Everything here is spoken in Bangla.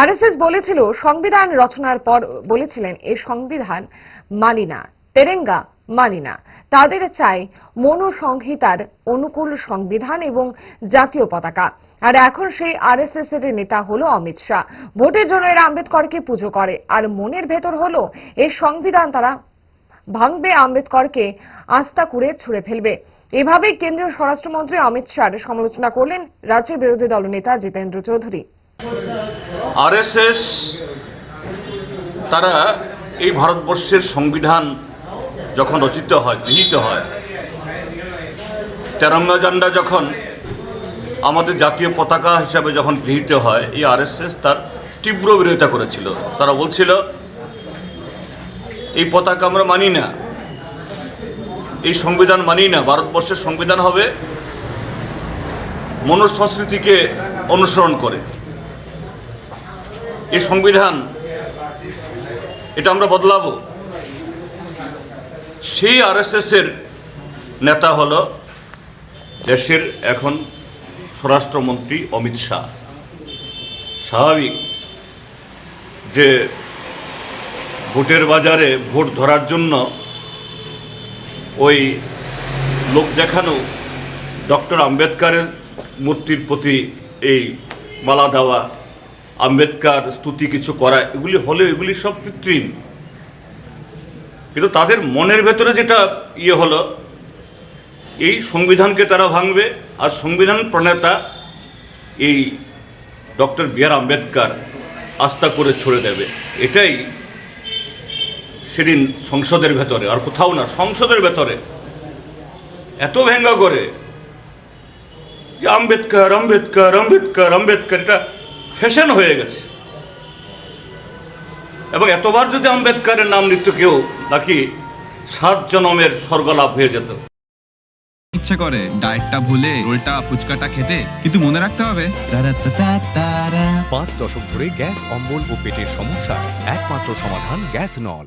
আরএসএস বলেছিল, সংবিধান রচনার পর বলেছিলেন এই সংবিধান মানি না, তেরেঙ্গা মানি না। তাদের চাই মনোসংহিতার অনুকূল সংবিধান এবং জাতীয় পতাকা। আর এখন সেই আরএসএস এর নেতা হলো অমিত শাহ। ভোটের জন্য এরা আম্বেদকরকে পুজো করে। আর মনের ভেতর হলো এই সংবিধান তারা ভাঙবে, আম্বেদকরকে আস্থা করে ছুড়ে ফেলবে। এভাবেই কেন্দ্রীয় স্বরাষ্ট্রমন্ত্রী অমিত শাহর সমালোচনা করলেন রাজ্যের বিরোধী দলনেতা জিতেন্দ্র চৌধুরী। আরএসএস তারা এই ভারতবর্ষের সংবিধান যখন রচিত হয়, গৃহীত হয়, তেরঙ্গা জান্ডা যখন আমাদের জাতীয় পতাকা হিসাবে যখন গৃহীত হয়, এই আরএসএস তার তীব্র বিরোধিতা করেছিল। তারা বলছিল, এই পতাকা আমরা মানি না। এই সংবিধান মানি না। ভারতবর্ষের সংবিধান হবে মনুসংস্কৃতিকে অনুসরণ করে। এই সংবিধান, এটা আমরা বদলাবো। সেই আরএসএস এর নেতা হলো দেশের এখন স্বরাষ্ট্রমন্ত্রী অমিত শাহ। স্বাভাবিক যে ভোটের বাজারে ভোট ধরার জন্য ওই লোক দেখানো ডক্টর আম্বেদকারের মূর্তির প্রতি এই মালা দেওয়া আম্বেদকার, স্তুতি কিছু করা, এগুলি হলে এগুলি সব কৃত্রিম। কিন্তু তাদের মনের ভেতরে যেটা ইয়ে হলো, এই সংবিধানকে তারা ভাঙবে, আর সংবিধান প্রণেতা এই ডক্টর বি আর আম্বেদকার আস্থা করে ছড়ে দেবে। এটাই সেদিন সংসদের ভেতরে, আর কোথাও না, সংসদের ভেতরে এত ভেঙ্গা করে যে আম্বেদকর আম্বেদকর আম্বেদকর আম্বেদকর, এটা ফ্যাশন হয়ে গেছে। এবং এতবার যদি আম্বেদকারের নাম নিত কেউ নাকি সাত জনমের স্বর্গলাভ হয়ে যেত। ইচ্ছে করে ডায়েটটা ভুলে রোলটা ফুচকাটা খেতে কিন্তু মনে রাখতে হবে। পাঁচ দশক ধরে গ্যাস অম্বল ও পেটের সমস্যা একমাত্র সমাধান গ্যাস নল।